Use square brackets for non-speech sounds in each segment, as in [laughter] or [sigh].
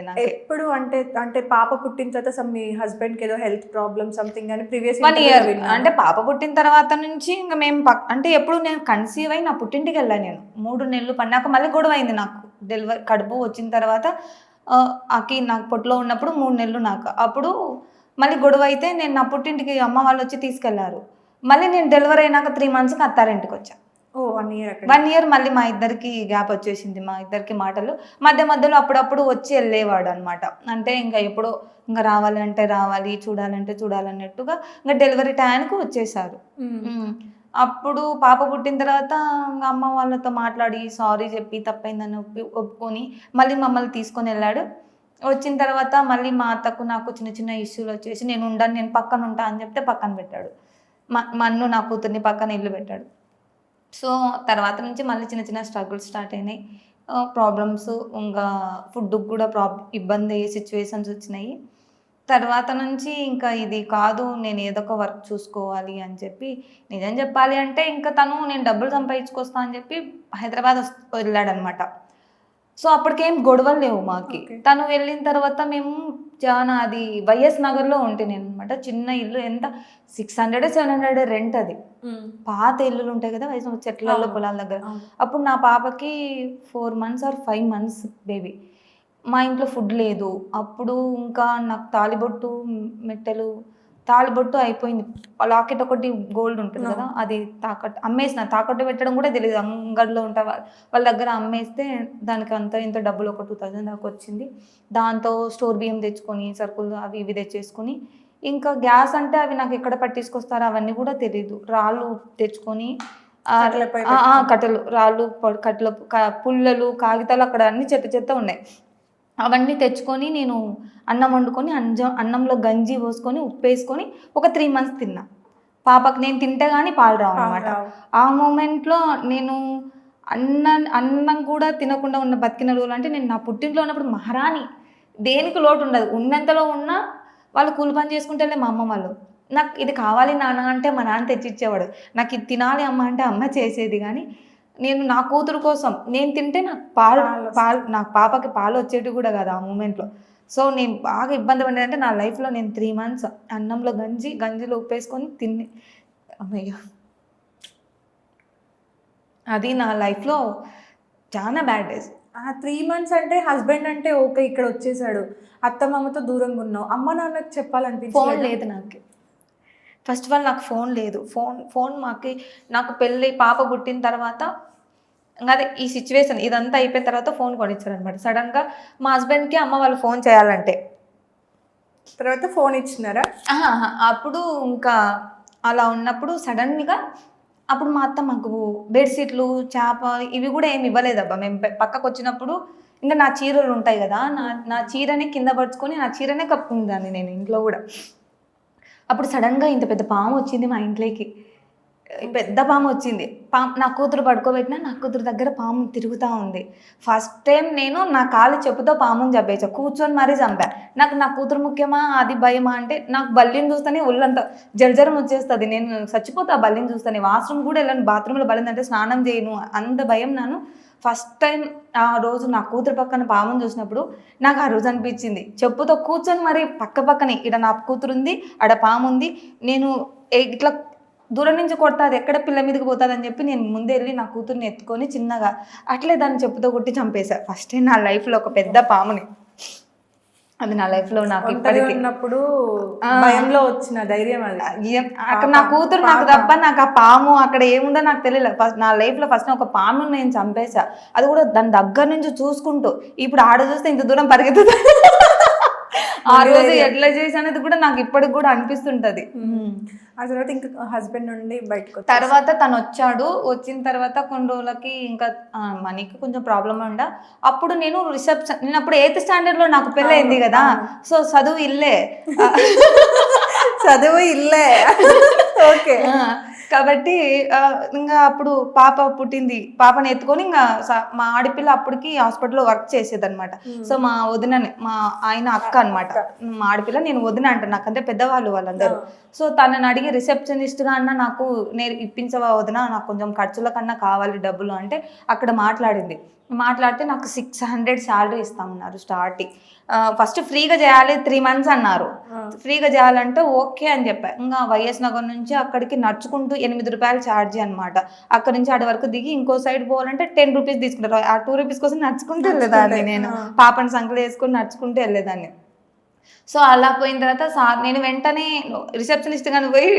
అయింది నాకు. ఎప్పుడు అంటే అంటే పాప పుట్టిన తర్వాత మీ హస్బెండ్కి ఏదో హెల్త్ ప్రాబ్లమ్ సంథింగ్ అని ప్రీవియస్ వన్ ఇయర్ అంటే పాప పుట్టిన తర్వాత నుంచి ఇంకా మేము అంటే ఎప్పుడు నేను కన్సీవ్ అయి నా పుట్టింటికి వెళ్ళాను నేను. మూడు నెలలు పడినాక మళ్ళీ గొడవ అయింది నాకు. డెలివరీ కడుపు వచ్చిన తర్వాత ఆ, అకి నాకు పొట్టులో ఉన్నప్పుడు మూడు నెలలు నాకు. అప్పుడు మళ్ళీ గొడవ అయితే నేను నా పుట్టింటికి అమ్మ వాళ్ళు వచ్చి తీసుకెళ్ళారు. మళ్ళీ నేను డెలివరీ అయినాక త్రీ మంత్స్కి అత్తారింటికి వచ్చా. ఓ వన్ ఇయర్ వన్ ఇయర్ మళ్ళీ మా ఇద్దరికి గ్యాప్ వచ్చేసింది మా ఇద్దరికి మాటలు. మధ్య మధ్యలో అప్పుడప్పుడు వచ్చి వెళ్ళేవాడు అనమాట అంటే ఇంకా ఎప్పుడో ఇంకా రావాలంటే రావాలి చూడాలంటే చూడాలన్నట్టుగా ఇంకా డెలివరీ టైంకి వచ్చేసారు. అప్పుడు పాప పుట్టిన తర్వాత ఇంకా అమ్మ వాళ్ళతో మాట్లాడి సారీ చెప్పి తప్పైందని ఒప్పి ఒప్పుకొని మళ్ళీ మమ్మల్ని తీసుకొని వెళ్ళాడు. వచ్చిన తర్వాత మళ్ళీ మా అత్తకు నాకు చిన్న చిన్న ఇష్యూలు వచ్చేసి నేను ఉండను నేను పక్కన ఉంటా అని చెప్తే పక్కన పెట్టాడు. మా మా అన్ను నా కూతుర్ని పక్కన ఇల్లు పెట్టాడు. సో తర్వాత నుంచి మళ్ళీ చిన్న చిన్న స్ట్రగుల్స్ స్టార్ట్ అయినాయి ప్రాబ్లమ్స్ ఇంకా ఫుడ్కి కూడా ప్రాబ్ ఇబ్బంది సిచ్యువేషన్స్ వచ్చినాయి తర్వాత నుంచి ఇంకా ఇది కాదు నేను ఏదో ఒక వర్క్ చూసుకోవాలి అని చెప్పి నిజం చెప్పాలి అంటే ఇంకా తను నేను డబ్బులు సంపాదించుకొస్తా అని చెప్పి హైదరాబాద్ వెళ్ళాడనమాట సో అప్పటికేం గొడవలు లేవు మాకి. తను వెళ్ళిన తర్వాత మేము చాలా అది వైఎస్ నగర్లో ఉంటే నేను అనమాట చిన్న ఇల్లు ఎంత six hundred seven hundred rent అది. పాత ఇల్లులు ఉంటాయి కదా వయసు చెట్లలో. పొలాల దగ్గర. అప్పుడు నా పాపకి four months or five months baby మా ఇంట్లో ఫుడ్ లేదు. అప్పుడు ఇంకా నాకు తాలిబొట్టు మెట్టెలు తాలిబొట్టు అయిపోయింది. లాకెట్ ఒకటి గోల్డ్ ఉంటుంది కదా అది తాకట్టు అమ్మేసిన. తాకట్టు పెట్టడం కూడా తెలియదు అంగడిలో ఉంటా వాళ్ళ వాళ్ళ దగ్గర అమ్మేస్తే దానికి అంత ఇంత డబ్బులు ఒక టూ థౌజండ్ దాకా వచ్చింది. దాంతో స్టోర్ బియ్యం తెచ్చుకొని సరుకులు అవి ఇవి తెచ్చేసుకొని ఇంకా గ్యాస్ అంటే అవి నాకు ఎక్కడ పట్టించుకొస్తారో అవన్నీ కూడా తెలియదు రాళ్ళు తెచ్చుకొని కట్టెలు రాళ్ళు కట్టెల పుల్లలు కాగితాలు అక్కడ అన్ని చెత్త చెత్త ఉన్నాయి. అవన్నీ తెచ్చుకొని నేను అన్నం వండుకొని అంజ అన్నంలో గంజి పోసుకొని ఉప్పు వేసుకొని ఒక త్రీ మంత్స్ తిన్నా. పాపకి నేను తింటే కానీ పాలు రావు అనమాట. ఆ మూమెంట్లో నేను అన్నం అన్నం కూడా తినకుండా ఉన్న బతికిన రోజులు అంటే నేను నా పుట్టింట్లో ఉన్నప్పుడు మహారాణి. దేనికి లోటు ఉండదు. ఉన్నంతలో ఉన్నా వాళ్ళు కూలి పని చేసుకుంటే మా అమ్మ వాళ్ళు. నాకు ఇది కావాలి నాన్న అంటే మా నాన్న తెచ్చిచ్చేవాడు. నాకు ఇది తినాలి అమ్మ అంటే అమ్మ చేసేది కానీ నేను నా కూతురు కోసం నేను తింటే నాకు పాలు పాలు నాకు పాపకి పాలు వచ్చేటి కూడా కాదు ఆ మూమెంట్లో. సో నేను బాగా ఇబ్బంది పడేదంటే నా లైఫ్లో నేను త్రీ మంత్స్ అన్నంలో గంజి గంజిలో ఉప్పేసుకొని తిని అమ్మయ్య. అది నా లైఫ్లో చాలా బ్యాడ్ డేస్ త్రీ మంత్స్ అంటే హస్బెండ్ అంటే ఓకే ఇక్కడ వచ్చేసాడు. అత్త మామతో దూరంగా ఉన్నావు. అమ్మ నాన్నకి ఫోన్ చెప్పాలనిపించలేదు లేదు నాకు. ఫస్ట్ ఆఫ్ ఆల్ నాకు ఫోన్ లేదు. ఫోన్ ఫోన్ మాకి నాకు పెళ్ళి పాప పుట్టిన తర్వాత అదే ఈ సిచ్యువేషన్ ఇదంతా అయిపోయిన తర్వాత ఫోన్ కొనిచ్చారు అనమాట సడన్గా మా హస్బెండ్కి అమ్మ వాళ్ళు ఫోన్ చేయాలంటే. తర్వాత ఫోన్ ఇచ్చినారా? అప్పుడు ఇంకా అలా ఉన్నప్పుడు సడన్గా అప్పుడు మా అత్త మాకు బెడ్షీట్లు చేప ఇవి కూడా ఏమి ఇవ్వలేదబ్బా. మేము పక్కకు వచ్చినప్పుడు ఇంకా నా చీరలు ఉంటాయి కదా నా నా చీరనే కింద పరుచుకొని నా చీరనే కప్పుకుందాన్ని నేను ఇంట్లో కూడా. అప్పుడు సడన్గా ఇంత పెద్ద పాము వచ్చింది మా ఇంట్లోకి. పెద్ద పాము వచ్చింది. పాము నా కూతురు పడుకోబెట్టినా నా కూతురు దగ్గర పాము తిరుగుతూ ఉంది. ఫస్ట్ టైం నేను నా కాలు చెప్పుతో పాముని చంపేసా. కూర్చొని మరీ చంపా. నాకు నా కూతురు ముఖ్యమా? అది భయమా? అంటే నాకు బల్లిని చూస్తేనే ఒళ్ళంతా జర్జరం వచ్చేస్తుంది. నేను చచ్చిపోతా ఆ బల్లిని చూస్తాను. వాష్రూమ్ కూడా వెళ్ళను. బాత్రూంలో బలింది అంటే స్నానం చేయను అంత భయం నాను ఫస్ట్ టైం ఆ రోజు నా కూతురు పక్కన పాముని చూసినప్పుడు నాకు ఆ రోజు అనిపించింది. చెప్పుతో కూర్చొని మరి పక్క పక్కనే ఇక్కడ నా కూతురు ఉంది ఆడ పాము ఉంది నేను ఏ- ఇట్లా దూరం నుంచి కొడతా అది ఎక్కడ పిల్ల మీదకి పోతుంది అని చెప్పి నేను ముందే వెళ్ళి నా కూతుర్ని ఎత్తుకొని చిన్నగా అట్లే దాన్ని చెప్పుతో కొట్టి చంపేశా. ఫస్ట్ నా లైఫ్లో ఒక పెద్ద పాముని. అది నా లైఫ్లో నాకు ఇప్పటికీ ఉన్నప్పుడు. భయంలో వచ్చిన ధైర్యం అది. అక్కడ నా కూతురు నాకు తప్ప నాకు ఆ పాము అక్కడ ఏముందో నాకు తెలియలేదు ఫస్ట్ నా లైఫ్లో ఫస్ట్ ఒక పాముని నేను చంపేశా. అది కూడా దాని దగ్గర నుంచి చూసుకుంటూ ఇప్పుడు ఆడ చూస్తే ఇంత దూరం పరిగెత్తుతుంది ఆ రోజు ఎట్లా చేసానది కూడా నాకు ఇప్పటికి కూడా అనిపిస్తుంటది. ఆ తర్వాత ఇంకా హస్బెండ్ నుండి బయటకు తర్వాత తను వచ్చాడు. వచ్చిన తర్వాత కొన్ని రోజులకి ఇంకా మనీకి కొంచెం ప్రాబ్లం ఉండ. అప్పుడు నేను రిసెప్షన్ నేను అప్పుడు ఎయిత్ స్టాండర్డ్లో నాకు పెళ్ళి అయింది కదా. సో చదువు ఇల్లే. [laughs] చదువు ఇల్లే. [laughs] ఓకే. కాబట్టి ఇంకా అప్పుడు పాప పుట్టింది. పాపని ఎత్తుకొని ఇంకా మా ఆడపిల్ల అప్పటికి హాస్పిటల్లో వర్క్ చేసేదన్నమాట. సో మా వదినని మా ఆయన అక్క అన్నమాట. మా ఆడపిల్ల నేను వదిన అంటాను నాకంటే పెద్దవాళ్ళు వాళ్ళందరూ. సో తనని అడిగి రిసెప్షనిస్ట్గా అన్న నాకు నేను ఇప్పించవా వదిన? నాకు కొంచెం ఖర్చుల కన్నా కావాలి డబ్బులు అంటే అక్కడ మాట్లాడింది. మాట్లాడితే నాకు సిక్స్ హండ్రెడ్ శాలరీ ఇస్తామన్నారు స్టార్టింగ్. ఫస్ట్ ఫ్రీగా చేయాలి త్రీ మంత్స్ అన్నారు. ఫ్రీగా చేయాలంటే ఓకే అని చెప్పా. ఇంకా వైఎస్ నగర్ నుంచి అక్కడికి నడుచుకుంటూ ఎనిమిది రూపాయలు ఛార్జీ అనమాట అక్కడ నుంచి ఆడ వరకు దిగి ఇంకో సైడ్ పోవాలంటే టెన్ రూపీస్ తీసుకుంటారు. ఆ టూ రూపీస్ కోసం నడుచుకుంటూ వెళ్ళేదాన్ని నేను. పాపని సంకలు వేసుకొని నడుచుకుంటూ వెళ్ళేదాన్ని. సో అలా పోయిన తర్వాత సార్ నేను వెంటనే రిసెప్షనిస్ట్ గాని పోయి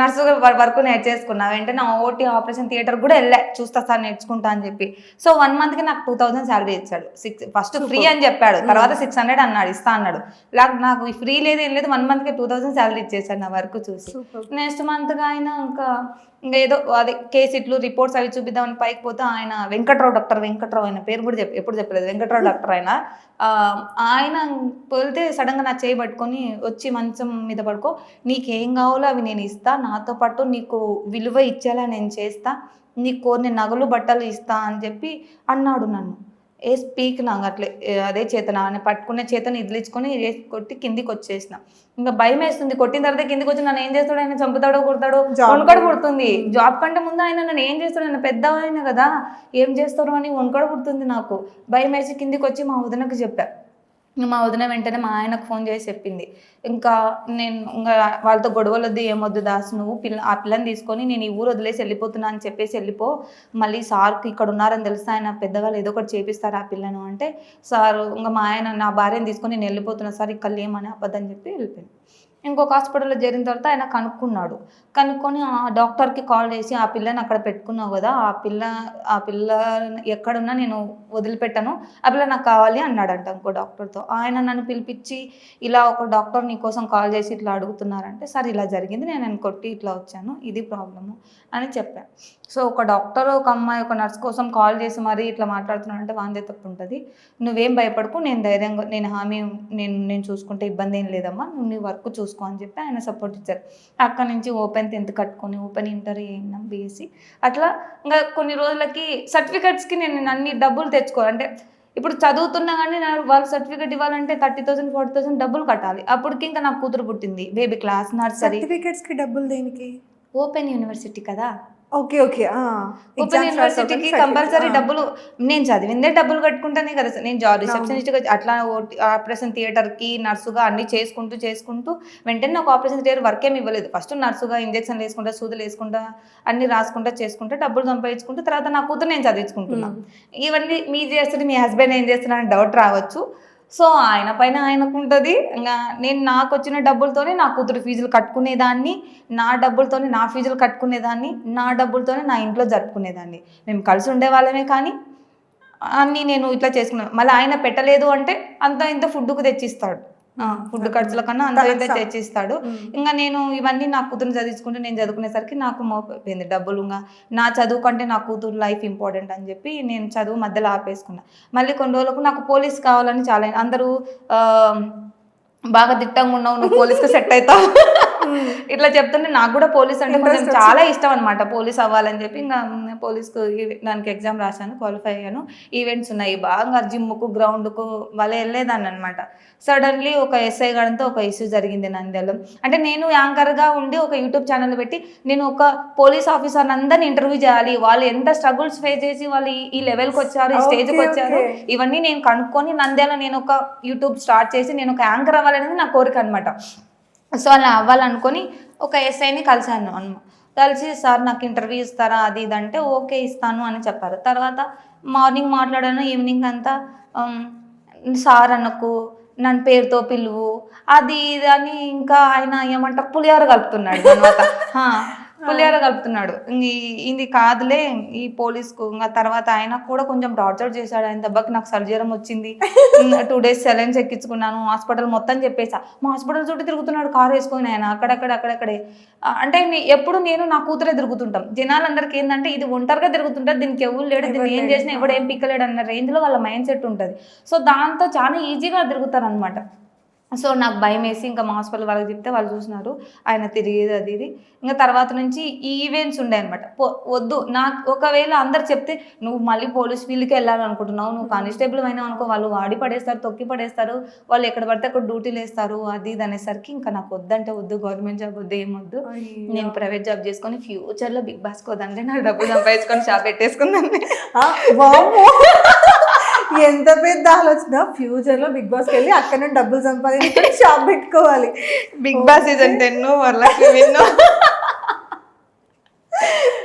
నర్సు వర్క్ నేర్చేసుకున్నా వెంటనే ఓటీ ఆపరేషన్ థియేటర్ కూడా వెళ్ళా. చూస్తా సార్ నేర్చుకుంటా అని చెప్పి. సో వన్ మంత్కి నాకు టూ థౌసండ్ శాలరీ ఇచ్చాడు. సిక్స్ ఫస్ట్ ఫ్రీ అని చెప్పాడు. తర్వాత సిక్స్ హండ్రెడ్ అన్నాడు. ఇస్తా అన్నాడు. నాకు నాకు ఫ్రీ లేదు ఏం లేదు. వన్ మంత్కి టూ థౌసండ్ శాలరీ ఇచ్చేసాడు నా వర్క్ చూసి. నెక్స్ట్ మంత్గా ఆయన ఇంకా ఇంకా ఏదో అదే కేసిట్లు రిపోర్ట్స్ అవి చూపిద్దామని పైకి పోతే ఆయన వెంకట్రావు డాక్టర్ వెంకట్రావు ఆయన పేరు కూడా చెప్ప ఎప్పుడు చెప్పలేదు. వెంకట్రావు డాక్టర్ ఆయన. ఆయన వెళ్తే సడన్గా నా చేయి పట్టుకొని వచ్చి మంచం మీద పడుకో. నీకేం కావాలో అవి నేను ఇస్తా. నాతో పాటు నీకు విలువ ఇచ్చేలా నేను చేస్తా. నీకు కొన్ని నగలు బట్టలు ఇస్తా అని చెప్పి అన్నాడు నన్ను. ఏ స్పీక్ నాకు అట్లే అదే చేతన ఆయన పట్టుకునే చేతను ఇదిలించుకొని వేసి కొట్టి కిందికి వచ్చేసిన. ఇంకా భయం వేస్తుంది. కొట్టిన తర్వాత కిందికి వచ్చి నన్ను ఏం చేస్తాడు? ఆయన చంపుతాడో కొడతాడో. వణుకడు పుడుతుంది. జాబ్ కంటే ముందు ఆయన నన్ను ఏం చేస్తాడు? ఆయన పెద్ద ఆయన కదా. ఏం చేస్తారు అని వణుకడు పుడుతుంది నాకు. భయం వేసి కిందికి వచ్చి మా వదినకు చెప్పా. ఇంకా మా వదిన వెంటనే మా ఆయనకు ఫోన్ చేసి చెప్పింది. ఇంకా నేను ఇంకా వాళ్ళతో గొడవలు వద్దు ఏమొద్దు దాసు నువ్వు పిల్ల ఆ పిల్లని తీసుకొని నేను ఈ ఊరు వదిలేసి వెళ్ళిపోతున్నా అని చెప్పేసి వెళ్ళిపో. మళ్ళీ సార్కి ఇక్కడ ఉన్నారని తెలుస్తా ఆయన పెద్దవాళ్ళు ఏదో ఒకటి చేపిస్తారు ఆ పిల్లను అంటే సార్ ఇంకా మా ఆయన నా భార్యను తీసుకొని నేను వెళ్ళిపోతున్నా సార్ ఇక్కడ లేమని అబద్ధం చెప్పి వెళ్ళిపోయాను ఇంకొక హాస్పిటల్లో చేరిన తర్వాత ఆయన కనుక్కున్నాడు. కనుక్కొని ఆ డాక్టర్కి కాల్ చేసి ఆ పిల్లని అక్కడ పెట్టుకున్నావు కదా ఆ పిల్ల ఆ పిల్ల ఎక్కడున్నా నేను వదిలిపెట్టాను ఆ పిల్ల నాకు కావాలి అన్నాడంట ఇంకో డాక్టర్తో. ఆయన నన్ను పిలిపించి ఇలా ఒక డాక్టర్ నీ కోసం కాల్ చేసి ఇట్లా అడుగుతున్నారంటే సార్ ఇలా జరిగింది నేను నేను కొట్టి ఇట్లా వచ్చాను ఇది ప్రాబ్లము అని చెప్పాను సో ఒక డాక్టర్ ఒక అమ్మాయి ఒక నర్స్ కోసం కాల్ చేసి మరీ ఇట్లా మాట్లాడుతున్నాడంటే వాందే తప్పు ఉంటుంది నువ్వేం భయపడకు నేను ధైర్యంగా నేను హామీ నేను నేను చూసుకుంటే ఇబ్బంది ఏం లేదమ్మా నువ్వు నీ వర్క్ చూసుకో అని చెప్పి ఆయన సపోర్ట్ ఇచ్చారు. అక్కడ నుంచి ఓపెన్ టెన్త్ కట్టుకొని ఓపెన్ ఇంటర్ అయినా బీఎస్సీ. అట్లా ఇంకా కొన్ని రోజులకి సర్టిఫికెట్స్కి నేను అన్ని డబ్బులు తెచ్చుకో అంటే ఇప్పుడు చదువుతున్నా కానీ నా వాళ్ళు సర్టిఫికెట్ ఇవ్వాలంటే థర్టీ థౌసండ్ ఫార్టీ థౌసండ్ డబ్బులు కట్టాలి. అప్పటికి ఇంకా నాకు కూతురు పుట్టింది బేబీ క్లాస్ నర్సరీ. సర్టిఫికెట్స్కి డబ్బులు దేనికి? ఓపెన్ యూనివర్సిటీ కదా. Okay okay. ఓపెన్ యూనివర్సిటీకి కంపల్సరీ డబ్బులు నేను చదివిందే డబ్బులు కట్టుకుంటానే కదా సార్. నేను జాబ్ రిసెప్షనిస్ట్గా అట్లా ఆపరేషన్ థియేటర్కి నర్సుగా అన్ని చేసుకుంటూ చేసుకుంటూ వెంటనే ఒక ఆపరేషన్ థియేటర్ వర్క్ ఏమి ఇవ్వలేదు. ఫస్ట్ నర్సుగా ఇంజక్షన్లు వేసుకుంటా సూదులు వేసుకుంటా అన్ని రాసుకుంటా చేసుకుంటా డబ్బులు సంపాదించుకుంటూ తర్వాత నా కూతురు నేను చదివించుకుంటున్నాను ఇవన్నీ మీ చేస్తుంది మీ హస్బెండ్ ఏం చేస్తున్నారని డౌట్ రావచ్చు. సో ఆయన పైన ఆయనకు ఉంటుంది ఇంకా నేను నాకు వచ్చిన డబ్బులతోనే నా కూతురు ఫీజులు కట్టుకునేదాన్ని నా డబ్బులతోనే నా ఫీజులు కట్టుకునేదాన్ని నా డబ్బులతోనే నా ఇంట్లో జరుపుకునేదాన్ని. మేము కలిసి ఉండేవాళ్ళమే కానీ అన్నీ నేను ఇట్లా చేసుకున్నాను మళ్ళీ ఆయన పెట్టలేదు అంటే అంత ఇంత ఫుడ్కు తెచ్చిస్తాడు. ఫుడ్ ఖర్చుల కన్నా అంత స- తెచ్చిస్తాడు. ఇంకా నేను ఇవన్నీ నా కూతురు చదివించుకుంటే నేను చదువుకునేసరికి నాకు మోపోయింది డబ్బులు ఇంకా నా చదువు కంటే నా కూతురు లైఫ్ ఇంపార్టెంట్ అని చెప్పి నేను చదువు మధ్యలో ఆపేసుకున్నా. మళ్ళీ కొన్ని రోజులకు నాకు పోలీస్ కావాలని చాలా అందరూ ఆ, బాగా దిట్టంగా ఉన్నావు నువ్వు పోలీస్కి సెట్ అవుతావు. ఇట్లా చెప్తుంటే నాకు కూడా పోలీస్ అంటే కొంచెం చాలా ఇష్టం అనమాట పోలీస్ అవ్వాలని చెప్పి ఇంకా పోలీస్కు దానికి ఎగ్జామ్ రాశాను క్వాలిఫై అయ్యాను. ఈవెంట్స్ ఉన్నాయి బాగా జిమ్కు గ్రౌండ్కు వాళ్ళ వెళ్ళేదాన్ని అనమాట సడన్లీ ఒక ఎస్ఐ గడంతో ఒక ఇష్యూ జరిగింది నంద్యాలలో. అంటే నేను యాంకర్గా ఉండి ఒక యూట్యూబ్ ఛానల్ పెట్టి నేను ఒక పోలీస్ ఆఫీసర్ అందరిని ఇంటర్వ్యూ చేయాలి. వాళ్ళు ఎంత స్ట్రగుల్స్ ఫేస్ చేసి వాళ్ళు ఈ- లెవెల్కి వచ్చారు ఈ స్టేజ్కి వచ్చారు. ఇవన్నీ నేను కనుక్కొని నంద్యాల నేను ఒక యూట్యూబ్ స్టార్ట్ చేసి నేను ఒక యాంకర్ అవ్వాలనేది నా కోరిక అనమాట సో అలా అవ్వాలనుకొని ఒక ఎస్ఐని కలిశాను అన్న కలిసి సార్ నాకు ఇంటర్వ్యూ ఇస్తారా? అది ఇది అంటే ఓకే ఇస్తాను అని చెప్పారు. తర్వాత మార్నింగ్ మాట్లాడాను ఈవినింగ్ అంతా సార్ అన్నకు నన్ను పేరుతో పిలువు అది ఇది అని ఇంకా ఆయన ఏమంటారు పులిహోర కలుపుతున్నాడు అనమాట. [laughs] పులిహోర కలుపుతున్నాడు. ఇది కాదులే ఈ పోలీస్కు ఇంకా తర్వాత ఆయన కూడా కొంచెం టార్చర్ చేశాడు. ఆయన దెబ్బకి నాకు సర్జరం వచ్చింది. టూ డేస్ సెలైన్స్ ఎక్కించుకున్నాను. హాస్పిటల్ మొత్తం చెప్పేసా. మా హాస్పిటల్ చుట్టూ తిరుగుతున్నాడు కారు వేసుకొని ఆయన అక్కడక్కడ అక్కడక్కడే. అంటే ఎప్పుడు నేను నా కూతురే తిరుగుతుంటాం. జనాలందరికీ ఏంటంటే ఇది ఒంటరిగా తిరుగుతుంటారు. దీనికి ఎవరు లేడు. దీన్ని ఏం చేసినా. ఎవడు ఏం పిక్కలేడు అన్న రేంజ్లో వాళ్ళ మైండ్ సెట్ ఉంటుంది. సో దాంతో చాలా ఈజీగా తిరుగుతారు అనమాట సో నాకు భయం వేసి ఇంకా మా హాస్పిటల్ వాళ్ళకి చెప్తే వాళ్ళు చూసినారు. ఆయన తిరిగేది అది ఇది. ఇంకా తర్వాత నుంచి ఈ ఈవెంట్స్ ఉండే అనమాట వద్దు. నాకు ఒకవేళ అందరు చెప్తే నువ్వు మళ్ళీ పోలీస్ ఫీల్డ్కి వెళ్ళాలనుకుంటున్నావు. నువ్వు కానిస్టేబుల్ అయినా అనుకో వాళ్ళు వాడి పడేస్తారు తొక్కి పడేస్తారు. వాళ్ళు ఎక్కడ పడితే అక్కడ డ్యూటీలు వేస్తారు. అది ఇది అనేసరికి ఇంకా నాకు వద్దంటే వద్దు. గవర్నమెంట్ జాబ్ వద్దు ఏం వద్దు. నేను ప్రైవేట్ జాబ్ చేసుకొని ఫ్యూచర్లో బిగ్ బాస్ కోదంటే నాకు డబ్బులు సంపాదించుకొని షాప్ పెట్టేసుకుందండి. ఎంత పెద్ద ఆలోచన? ఫ్యూచర్లో బిగ్ బాస్కి వెళ్ళి అక్కడ నుండి డబ్బులు సంపాదించుకొని షాప్ పెట్టుకోవాలి. Bigg Boss season ten Varalakshmi win.